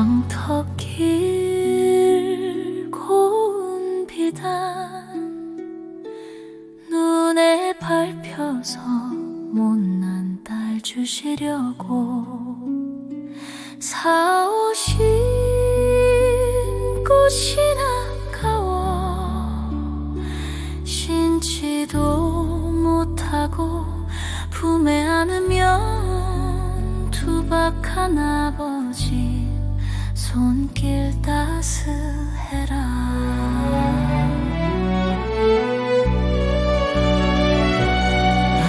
장터 길 고운 비단 눈에 밟혀서 못난 딸 주시려고 사오신 꽃이나 가워 신지도 못하고 품에 안으면 투박한 아버지 손길 따스해라.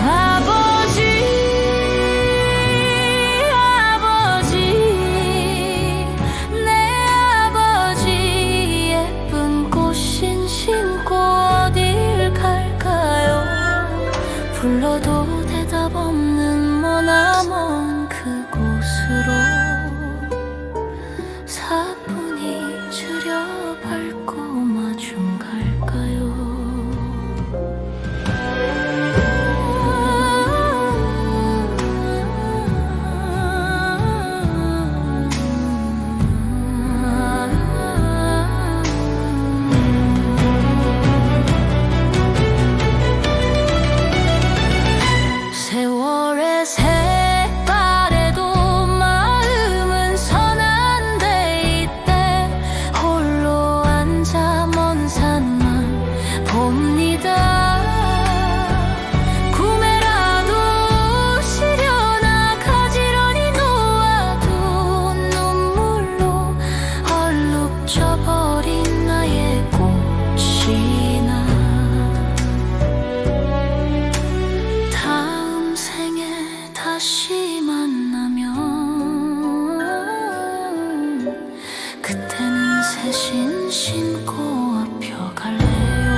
아버지 아버지 내 아버지 예쁜 꽃신 신고 어딜 갈까요? 불러도 대답 없는 머나먼 그곳으로 멈춰버린 나의 꽃이나. 다음 생에 다시 만나면 그때는 새 신신 고 앞여 갈래요.